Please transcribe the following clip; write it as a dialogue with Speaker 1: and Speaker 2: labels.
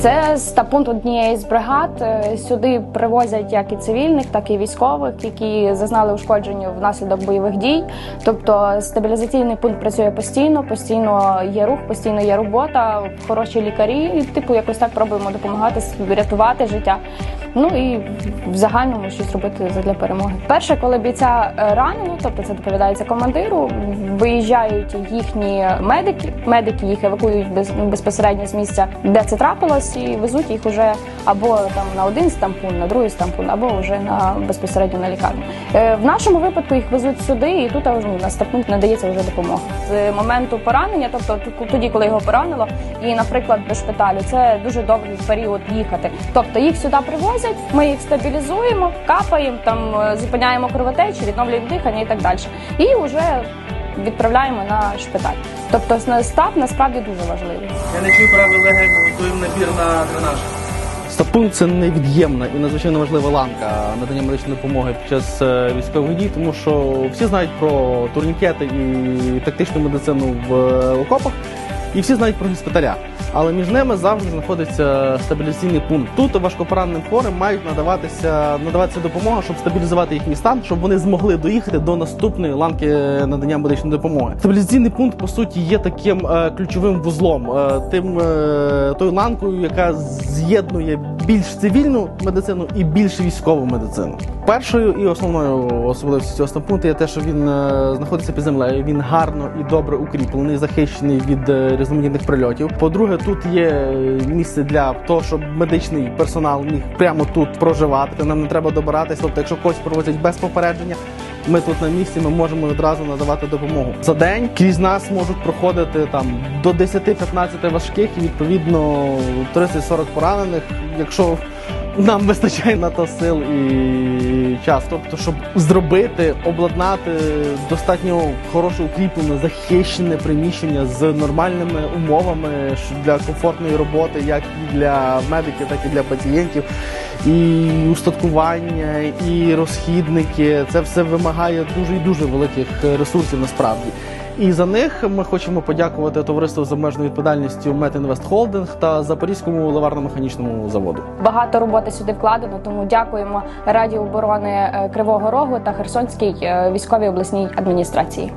Speaker 1: Це стапунт однієї з бригад. Е, Сюди привозять як і цивільних, так і військових, які зазнали ушкодження внаслідок бойових дій. Тобто стабілізаційний пункт працює постійно, постійно є рух, постійно є робота, хороші лікарі. Типу, якось так пробуємо допомагати рятувати життя. Ну і в загальному щось робити для перемоги. Перше, коли бійця е, ранено, тобто це доповідається командиру, виїжджають їхні медики. Медики їх евакуюють без, безпосередньо з місця, де це трапилось, і везуть їх уже або там на один стампун, на другий стампун, або вже на безпосередньо на лікарню. Е, В нашому випадку їх везуть сюди, і тут ну, на стампун надається вже допомога. З моменту поранення, тобто тоді, коли його поранило, і, наприклад, до шпиталю, це дуже довгий період їхати. Тобто їх сюди привозять, ми їх стабілізуємо, капаємо, там е, зупиняємо кровотечі, відновлюємо дихання і так далі. І вже відправляємо на шпиталь. Тобто став насправді дуже важливий.
Speaker 2: Я не чую правил легень, готуємо набір на дренаж.
Speaker 3: Стапун це невід'ємна і надзвичайно важлива ланка надання медичної допомоги під час е, військових дій, тому що всі знають про турнікети і тактичну медицину в е, окопах, і всі знають про госпіталя. Але між ними завжди знаходиться стабілізаційний пункт. Тут важкопораненим хворим мають надаватися надаватися допомога, щоб стабілізувати їхній стан, щоб вони змогли доїхати до наступної ланки надання медичної допомоги. Стабілізаційний пункт по суті є таким е, ключовим вузлом, тим тою ланкою, яка з'єднує більш цивільну медицину і більш військову медицину. Першою і основною особливістю цього стампункту є те, що він е, знаходиться під землею. Він гарно і добре укріплений, захищений від е, різноманітних прильотів. По-друге, тут є е, місце для того, щоб медичний персонал міг прямо тут проживати. Нам не треба добиратись. Тобто, якщо когось проводять без попередження. Ми тут на місці, ми можемо одразу надавати допомогу. За день крізь нас можуть проходити там до 10-15 важких і відповідно 30-40 поранених, якщо нам вистачає на то сил і час. Тобто, щоб зробити, обладнати достатньо хороше укріплене, захищене приміщення з нормальними умовами для комфортної роботи, як і для медиків, так і для пацієнтів. І устаткування, і розхідники. Це все вимагає дуже і дуже великих ресурсів насправді. І за них ми хочемо подякувати товариству з обмеженою відповідальністю Метінвест Холдинг та Запорізькому ливарно-механічному заводу.
Speaker 1: Багато роботи сюди вкладено, тому дякуємо Раді оборони е, Кривого Рогу та Херсонській е, військовій обласній адміністрації.